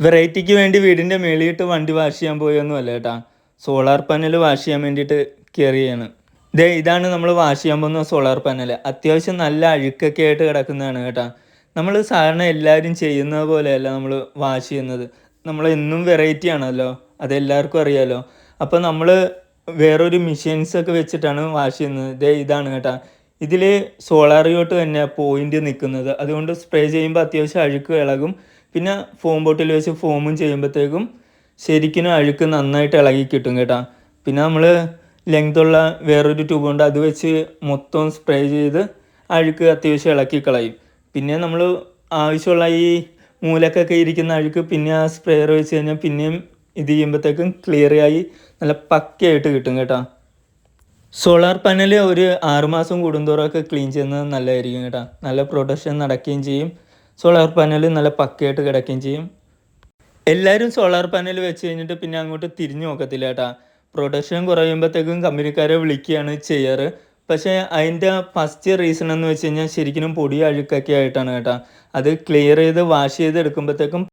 വെറൈറ്റിക്ക് വേണ്ടി വീടിന്റെ മേളിയിട്ട് വണ്ടി വാഷ് ചെയ്യാൻ പോയൊന്നും അല്ല കേട്ടാ. സോളാർ പാനൽ വാഷ് ചെയ്യാൻ വേണ്ടിയിട്ട് കയറിയാണ് ദേ ഇതാണ് നമ്മൾ വാഷ് ചെയ്യാൻ പോകുന്ന സോളാർ പാനൽ അത്യാവശ്യം നല്ല അഴുക്കൊക്കെ ആയിട്ട് കിടക്കുന്നതാണ് കേട്ടാ. നമ്മൾ സാധാരണ എല്ലാവരും ചെയ്യുന്നത് പോലെയല്ല നമ്മൾ വാഷ് ചെയ്യുന്നത്. നമ്മൾ എന്നും വെറൈറ്റി ആണല്ലോ. അതെല്ലാവർക്കും അറിയാമല്ലോ അപ്പോൾ നമ്മൾ വേറൊരു മെഷീൻസൊക്കെ വെച്ചിട്ടാണ് വാഷ് ചെയ്യുന്നത്. ദേ ഇതാണ് കേട്ടാ. ഇതിൽ സോളാറിയോട്ട് തന്നെ പോയിന്റ് നിൽക്കുന്നത് അതുകൊണ്ട് സ്പ്രേ ചെയ്യുമ്പോൾ അത്യാവശ്യം അഴുക്ക് ഇളകും. പിന്നെ ഫോം ബോട്ടിൽ വെച്ച് ഫോമും ചെയ്യുമ്പോഴത്തേക്കും ശരിക്കും അഴുക്ക് നന്നായിട്ട് ഇളകി കിട്ടും കേട്ടോ. പിന്നെ നമ്മൾ ലെങ്ത്തുള്ള വേറൊരു ട്യൂബ് ഉണ്ട് അത് വെച്ച് മൊത്തം സ്പ്രേ ചെയ്ത് അഴുക്ക് അത്യാവശ്യം ഇളക്കി കളയും. പിന്നെ നമ്മൾ ആവശ്യമുള്ള ഈ മൂലക്കൊക്കെ ഇരിക്കുന്ന അഴുക്ക് പിന്നെ ആ സ്പ്രേയർ വെച്ച് കഴിഞ്ഞാൽ പിന്നെയും ഇത് ചെയ്യുമ്പോഴത്തേക്കും ക്ലിയറായി നല്ല പക്കയായിട്ട് കിട്ടും കേട്ടോ. സോളാർ പാനൽ ഒരു ആറുമാസം കൂടുന്തോറൊക്കെ ക്ലീൻ ചെയ്യുന്നത് നല്ലതായിരിക്കും കേട്ടോ. നല്ല പ്രൊട്ടക്ഷൻ നടക്കുകയും ചെയ്യും. സോളാർ പാനൽ നല്ല പക്കയായിട്ട് കിടക്കുകയും ചെയ്യും. എല്ലാവരും സോളാർ പാനൽ വെച്ച് കഴിഞ്ഞിട്ട് പിന്നെ അങ്ങോട്ട് തിരിഞ്ഞു നോക്കത്തില്ല കേട്ടാ. പ്രൊഡക്ഷൻ കുറയുമ്പോഴത്തേക്കും കമ്പനിക്കാരെ വിളിക്കുകയാണ് ചെയ്യാറ്. പക്ഷേ അതിന്റെ ഫസ്റ്റ് റീസൺ എന്ന് വെച്ച് കഴിഞ്ഞാൽ ശരിക്കും പൊടി അഴുക്കൊക്കെ ആയിട്ടാണ് കേട്ടോ. അത് ക്ലിയർ ചെയ്ത് വാഷ് ചെയ്ത് എടുക്കുമ്പോഴത്തേക്കും